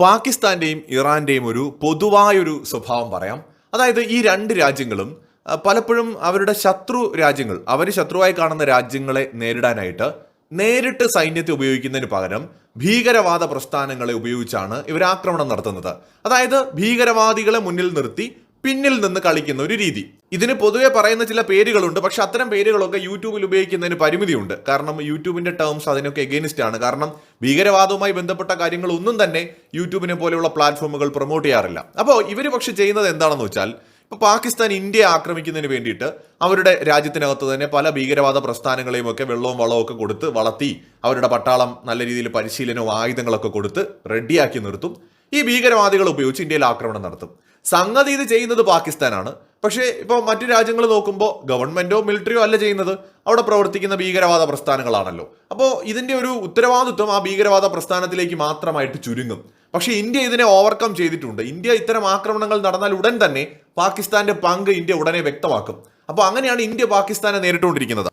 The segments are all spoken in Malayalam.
പാകിസ്ഥാന്റെയും ഇറാന്റെയും ഒരു പൊതുവായൊരു സ്വഭാവം പറയാം. അതായത് ഈ രണ്ട് രാജ്യങ്ങളും പലപ്പോഴും അവരുടെ ശത്രു രാജ്യങ്ങൾ അവർ ശത്രുവായി കാണുന്ന രാജ്യങ്ങളെ നേരിടാനായിട്ട് നേരിട്ട് സൈന്യത്തെ ഉപയോഗിക്കുന്നതിന് പകരം ഭീകരവാദ പ്രസ്ഥാനങ്ങളെ ഉപയോഗിച്ചാണ് ഇവർ ആക്രമണം നടത്തുന്നത്. അതായത് ഭീകരവാദികളെ മുന്നിൽ നിർത്തി പിന്നിൽ നിന്ന് കളിക്കുന്ന ഒരു രീതി. ഇതിന് പൊതുവെ പറയുന്ന ചില പേരുകളുണ്ട് പക്ഷെ അത്തരം പേരുകളൊക്കെ യൂട്യൂബിൽ ഉപയോഗിക്കുന്നതിന് പരിമിതിയുണ്ട്. കാരണം യൂട്യൂബിന്റെ ടേംസ് അതിനൊക്കെ എഗെയിൻസ്റ്റ് ആണ്. കാരണം ഭീകരവാദവുമായി ബന്ധപ്പെട്ട കാര്യങ്ങളൊന്നും തന്നെ യൂട്യൂബിനെ പോലെയുള്ള പ്ലാറ്റ്ഫോമുകൾ പ്രൊമോട്ട് ചെയ്യാറില്ല. അപ്പോൾ ഇവർ പക്ഷെ ചെയ്യുന്നത് എന്താണെന്ന് വെച്ചാൽ ഇപ്പൊ പാകിസ്ഥാൻ ഇന്ത്യയെ ആക്രമിക്കുന്നതിന് വേണ്ടിയിട്ട് അവരുടെ രാജ്യത്തിനകത്ത് തന്നെ പല ഭീകരവാദ പ്രസ്ഥാനങ്ങളെയും ഒക്കെ വെള്ളവും വളവും ഒക്കെ കൊടുത്ത് വളർത്തി അവരുടെ പട്ടാളം നല്ല രീതിയിൽ പരിശീലനവും ആയുധങ്ങളൊക്കെ കൊടുത്ത് റെഡിയാക്കി നിർത്തും. ഈ ഭീകരവാദികൾ ഉപയോഗിച്ച് ഇന്ത്യയിൽ ആക്രമണം നടത്തും. സംഗതി ഇത് ചെയ്യുന്നത് പാകിസ്ഥാനാണ്. പക്ഷേ ഇപ്പോൾ മറ്റു രാജ്യങ്ങൾ നോക്കുമ്പോൾ ഗവൺമെന്റോ മിലിറ്ററിയോ അല്ല ചെയ്യുന്നത്. അവിടെ പ്രവർത്തിക്കുന്ന ഭീകരവാദ പ്രസ്ഥാനങ്ങളാണല്ലോ. അപ്പോൾ ഇതിന്റെ ഒരു ഉത്തരവാദിത്വം ആ ഭീകരവാദ പ്രസ്ഥാനത്തിലേക്ക് മാത്രമായിട്ട് ചുരുങ്ങും. പക്ഷേ ഇന്ത്യ ഇതിനെ ഓവർകം ചെയ്തിട്ടുണ്ട്. ഇന്ത്യ ഇത്തരം ആക്രമണങ്ങൾ നടന്നാൽ ഉടൻ തന്നെ പാകിസ്ഥാന്റെ പങ്ക് ഇന്ത്യ ഉടനെ വ്യക്തമാക്കും. അപ്പോൾ അങ്ങനെയാണ് ഇന്ത്യ പാകിസ്ഥാനെ നേരിട്ടുകൊണ്ടിരിക്കുന്നത്.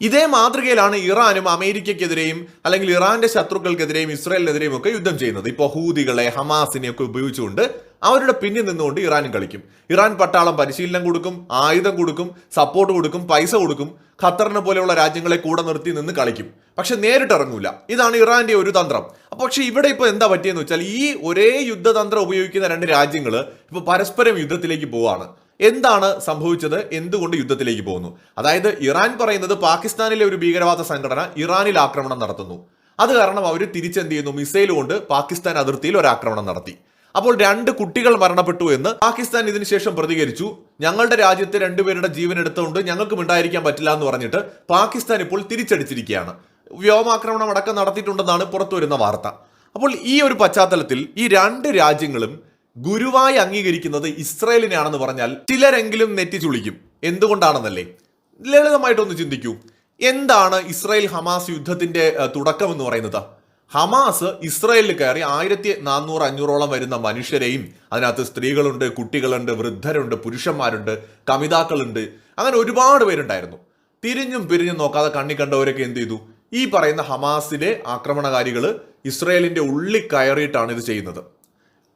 ഇതേ മാതൃകയിലാണ് ഇറാനും അമേരിക്കയ്ക്കെതിരെയും അല്ലെങ്കിൽ ഇറാന്റെ ശത്രുക്കൾക്കെതിരെയും ഇസ്രയേലിനെതിരെയും ഒക്കെ യുദ്ധം ചെയ്യുന്നത്. ഇപ്പോൾ ഹൂതികളെ ഹമാസിനെ ഒക്കെ ഉപയോഗിച്ചുകൊണ്ട് അവരുടെ പിന്നിൽ നിന്നുകൊണ്ട് ഇറാനും കളിക്കും. ഇറാൻ പട്ടാളം പരിശീലനം കൊടുക്കും ആയുധം കൊടുക്കും സപ്പോർട്ട് കൊടുക്കും പൈസ കൊടുക്കും. ഖത്തറിനെ പോലെയുള്ള രാജ്യങ്ങളെ കൂടെ നിർത്തി നിന്ന് കളിക്കും. പക്ഷെ നേരിട്ട് ഇറങ്ങൂല. ഇതാണ് ഇറാന്റെ ഒരു തന്ത്രം. അപ്പൊ പക്ഷെ ഇവിടെ ഇപ്പൊ എന്താ പറ്റിയെന്ന് വെച്ചാൽ ഈ ഒരേ യുദ്ധതന്ത്രം ഉപയോഗിക്കുന്ന രണ്ട് രാജ്യങ്ങൾ ഇപ്പൊ പരസ്പരം യുദ്ധത്തിലേക്ക് പോവാണ്. എന്താണ് സംഭവിച്ചത്? എന്തുകൊണ്ട് യുദ്ധത്തിലേക്ക് പോകുന്നു? അതായത് ഇറാൻ പറയുന്നത് പാകിസ്ഥാനിലെ ഒരു ഭീകരവാദ സംഘടന ഇറാനിൽ ആക്രമണം നടത്തുന്നു. അത് കാരണം അവർ തിരിച്ചെന്ത് ചെയ്യുന്നു? മിസൈൽ കൊണ്ട് പാകിസ്ഥാൻ അതിർത്തിയിൽ ഒരു ആക്രമണം നടത്തി. അപ്പോൾ രണ്ട് കുട്ടികൾ മരണപ്പെട്ടു എന്ന് പാകിസ്ഥാൻ ഇതിനുശേഷം പ്രതികരിച്ചു. ഞങ്ങളുടെ രാജ്യത്തെ രണ്ടുപേരുടെ ജീവൻ എടുത്തുകൊണ്ട് ഞങ്ങൾക്കും ഉണ്ടായിരിക്കാൻ പറ്റില്ല എന്ന് പറഞ്ഞിട്ട് പാകിസ്ഥാൻ ഇപ്പോൾ തിരിച്ചടിച്ചിരിക്കുകയാണ്. വ്യോമാക്രമണം അടക്കം നടത്തിയിട്ടുണ്ടെന്നാണ് പുറത്തു വരുന്ന വാർത്ത. അപ്പോൾ ഈ ഒരു പശ്ചാത്തലത്തിൽ ഈ രണ്ട് രാജ്യങ്ങളും ഗുരുവായി അംഗീകരിക്കുന്നത് ഇസ്രയേലിനെയാണെന്ന് പറഞ്ഞാൽ ചിലരെങ്കിലും നെറ്റി ചുളിക്കും എന്തുകൊണ്ടാണെന്നല്ലേ? ലളിതമായിട്ടൊന്ന് ചിന്തിക്കൂ. എന്താണ് ഇസ്രായേൽ ഹമാസ് യുദ്ധത്തിന്റെ തുടക്കം എന്ന് പറയുന്നത്? ഹമാസ് ഇസ്രായേലിൽ കയറി ആയിരത്തി നാനൂറ് അഞ്ഞൂറോളം വരുന്ന മനുഷ്യരെയും അതിനകത്ത് സ്ത്രീകളുണ്ട് കുട്ടികളുണ്ട് വൃദ്ധരുണ്ട് പുരുഷന്മാരുണ്ട് കമിതാക്കളുണ്ട്. അങ്ങനെ ഒരുപാട് പേരുണ്ടായിരുന്നു. തിരിഞ്ഞും പിരിഞ്ഞും നോക്കാതെ കണ്ണി കണ്ടവരൊക്കെ എന്ത് ചെയ്തു? ഈ പറയുന്ന ഹമാസിലെ ആക്രമണകാരികൾ ഇസ്രായേലിന്റെ ഉള്ളിൽ കയറിയിട്ടാണ് ഇത് ചെയ്യുന്നത്.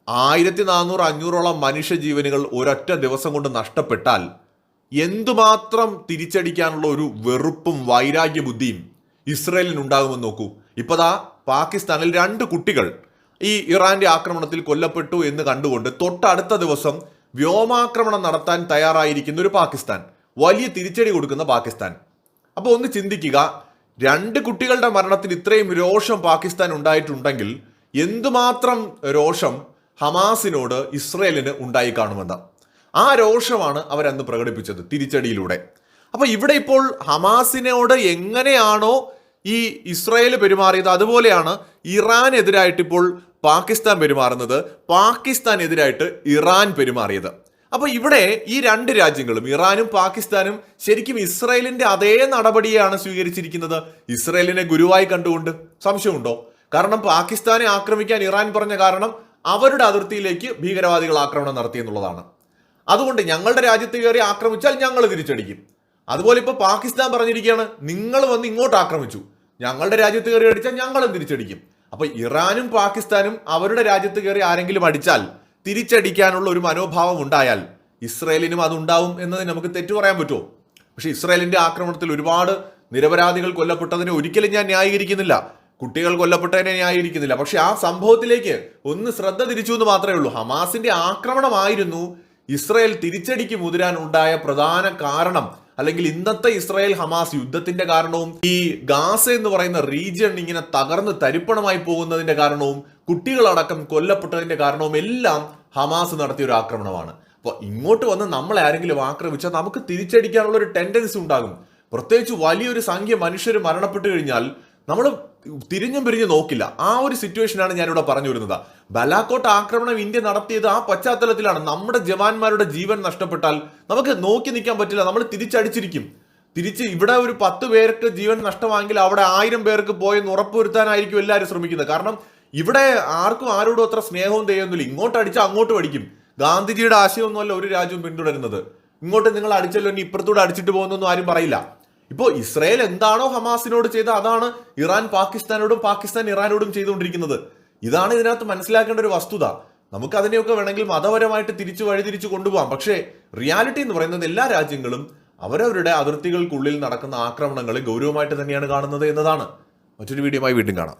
ആയിരത്തി നാനൂറ് അഞ്ഞൂറോളം മനുഷ്യജീവനുകൾ ഒരൊറ്റ ദിവസം കൊണ്ട് നഷ്ടപ്പെട്ടാൽ എന്തുമാത്രം തിരിച്ചടിക്കാനുള്ള ഒരു വെറുപ്പും വൈരാഗ്യ ബുദ്ധിയും ഇസ്രയേലിന് ഉണ്ടാകുമെന്ന് നോക്കൂ. ഇപ്പതാ പാകിസ്ഥാനിൽ രണ്ട് കുട്ടികൾ ഈ ഇറാന്റെ ആക്രമണത്തിൽ കൊല്ലപ്പെട്ടു എന്ന് കണ്ടുകൊണ്ട് തൊട്ടടുത്ത ദിവസം വ്യോമാക്രമണം നടത്താൻ തയ്യാറായിരിക്കുന്ന ഒരു പാകിസ്ഥാൻ വലിയ തിരിച്ചടി കൊടുക്കുന്ന പാകിസ്ഥാൻ. അപ്പോൾ ഒന്ന് ചിന്തിക്കുക രണ്ട് കുട്ടികളുടെ മരണത്തിൽ ഇത്രയും രോഷം പാകിസ്ഥാൻ ഉണ്ടായിട്ടുണ്ടെങ്കിൽ എന്തുമാത്രം രോഷം ഹമാസിനോട് ഇസ്രയേലിന് ഉണ്ടായി കാണുമെന്ന്. ആ രോഷമാണ് അവരന്ന് പ്രകടിപ്പിച്ചത് തിരിച്ചടിയിലൂടെ. അപ്പോൾ ഇവിടെ ഇപ്പോൾ ഹമാസിനോട് എങ്ങനെയാണോ ഈ ഇസ്രായേൽ പെരുമാറിയത് അതുപോലെയാണ് ഇറാനെതിരായിട്ട് ഇപ്പോൾ പാകിസ്ഥാൻ പെരുമാറുന്നത്. പാകിസ്ഥാനെതിരായിട്ട് ഇറാൻ പെരുമാറിയത്. അപ്പോൾ ഇവിടെ ഈ രണ്ട് രാജ്യങ്ങളും ഇറാനും പാകിസ്ഥാനും ശരിക്കും ഇസ്രായേലിന്റെ അതേ നടപടിയാണ് സ്വീകരിച്ചിരിക്കുന്നത്? ഇസ്രായേലിനെ ഗുരുവായി കണ്ടുകൊണ്ട്? സംശയമുണ്ടോ? കാരണം പാകിസ്ഥാനെ ആക്രമിക്കാൻ ഇറാൻ പറഞ്ഞ കാരണം അവരുടെ അതിർത്തിയിലേക്ക് ഭീകരവാദികൾ ആക്രമണം നടത്തി എന്നുള്ളതാണ്. അതുകൊണ്ട് ഞങ്ങളുടെ രാജ്യത്ത് കയറി ആക്രമിച്ചാൽ ഞങ്ങൾ തിരിച്ചടിക്കും. അതുപോലെ ഇപ്പോൾ പാകിസ്ഥാൻ പറഞ്ഞിരിക്കുകയാണ് നിങ്ങൾ വന്ന് ഇങ്ങോട്ട് ആക്രമിച്ചു. ഞങ്ങളുടെ രാജ്യത്ത് കയറി അടിച്ചാൽ ഞങ്ങളും തിരിച്ചടിക്കും. അപ്പോൾ ഇറാനും പാകിസ്ഥാനും അവരുടെ രാജ്യത്ത് കയറി ആരെങ്കിലും അടിച്ചാൽ തിരിച്ചടിക്കാനുള്ള ഒരു മനോഭാവം ഉണ്ടായാൽ ഇസ്രയേലിനും അതുണ്ടാവും എന്നതിന് നമുക്ക് തെറ്റു പറയാൻ പറ്റുമോ? പക്ഷേ ഇസ്രയേലിന്റെ ആക്രമണത്തിൽ ഒരുപാട് നിരപരാധികൾ കൊല്ലപ്പെട്ടതിനെ ഒരിക്കലും ഞാൻ ന്യായീകരിക്കുന്നില്ല. കുട്ടികൾ കൊല്ലപ്പെട്ടതിനെ ന്യായീകരിക്കുന്നില്ല. പക്ഷെ ആ സംഭവത്തിലേക്ക് ഒന്ന് ശ്രദ്ധ തിരിച്ചു എന്ന് മാത്രമേ ഉള്ളൂ. ഹമാസിന്റെ ആക്രമണമായിരുന്നു ഇസ്രയേൽ തിരിച്ചടിക്ക് മുതിരാൻ ഉണ്ടായ പ്രധാന കാരണം. അല്ലെങ്കിൽ ഇന്നത്തെ ഇസ്രായേൽ ഹമാസ് യുദ്ധത്തിന്റെ കാരണവും ഈ ഗാസ എന്ന് പറയുന്ന റീജിയൺ ഇങ്ങനെ തകർന്ന് തരിപ്പണമായി പോകുന്നതിന്റെ കാരണവും കുട്ടികളടക്കം കൊല്ലപ്പെട്ടതിന്റെ കാരണവും എല്ലാം ഹമാസ് നടത്തിയ ഒരു ആക്രമണമാണ്. അപ്പോൾ ഇങ്ങോട്ട് വന്ന് നമ്മളെ ആരെങ്കിലും ആക്രമിച്ചാൽ നമുക്ക് തിരിച്ചടിക്കാനുള്ള ഒരു ടെൻഡൻസി ഉണ്ടാകും. പ്രത്യേകിച്ച് വലിയൊരു സംഖ്യ മനുഷ്യർ മരണപ്പെട്ടു കഴിഞ്ഞാൽ നമ്മൾ തിരിഞ്ഞും പിരിഞ്ഞും നോക്കില്ല. ആ ഒരു സിറ്റുവേഷനാണ് ഞാനിവിടെ പറഞ്ഞു വരുന്നത്. ബലാക്കോട്ട് ആക്രമണം ഇന്ത്യ നടത്തിയത് ആ പശ്ചാത്തലത്തിലാണ്. നമ്മുടെ ജവാന്മാരുടെ ജീവൻ നഷ്ടപ്പെട്ടാൽ നമുക്ക് നോക്കി നിൽക്കാൻ പറ്റില്ല. നമ്മൾ തിരിച്ചടിച്ചിരിക്കും. തിരിച്ച് ഇവിടെ ഒരു പത്ത് പേർക്ക് ജീവൻ നഷ്ടമാണെങ്കിൽ അവിടെ ആയിരം പേർക്ക് പോയെന്ന് ഉറപ്പുവരുത്താനായിരിക്കും എല്ലാവരും ശ്രമിക്കുന്നത്. കാരണം ഇവിടെ ആർക്കും ആരോടും അത്ര സ്നേഹവും തെയ്യൊന്നുമില്ല ഇങ്ങോട്ട് അടിച്ചാൽ അങ്ങോട്ട് പഠിക്കും. ഗാന്ധിജിയുടെ ആശയമൊന്നുമല്ല ഒരു രാജ്യവും പിന്തുടരുന്നത്. ഇങ്ങോട്ട് നിങ്ങൾ അടിച്ചല്ലോ ഇനി ഇപ്പുറത്തൂടെ അടിച്ചിട്ട് പോകുന്നൊന്നും ആരും പറയില്ല. ഇപ്പോൾ ഇസ്രായേൽ എന്താണോ ഹമാസിനോട് ചെയ്ത അതാണ് ഇറാൻ പാകിസ്ഥാനോടും പാകിസ്ഥാൻ ഇറാനോടും ചെയ്തുകൊണ്ടിരിക്കുന്നത്. ഇതാണ് ഇതിനകത്ത് മനസ്സിലാക്കേണ്ട ഒരു വസ്തുത. നമുക്ക് അതിനെയൊക്കെ വേണമെങ്കിൽ മതപരമായിട്ട് തിരിച്ചു വഴിതിരിച്ചു കൊണ്ടുപോകാം. പക്ഷേ റിയാലിറ്റി എന്ന് പറയുന്നത് എല്ലാ രാജ്യങ്ങളും അവരവരുടെ അതിർത്തികൾക്കുള്ളിൽ നടക്കുന്ന ആക്രമണങ്ങളെ ഗൗരവമായിട്ട് തന്നെയാണ് കാണുന്നത് എന്നതാണ്. മറ്റൊരു വീഡിയോയുമായി വീണ്ടും കാണാം.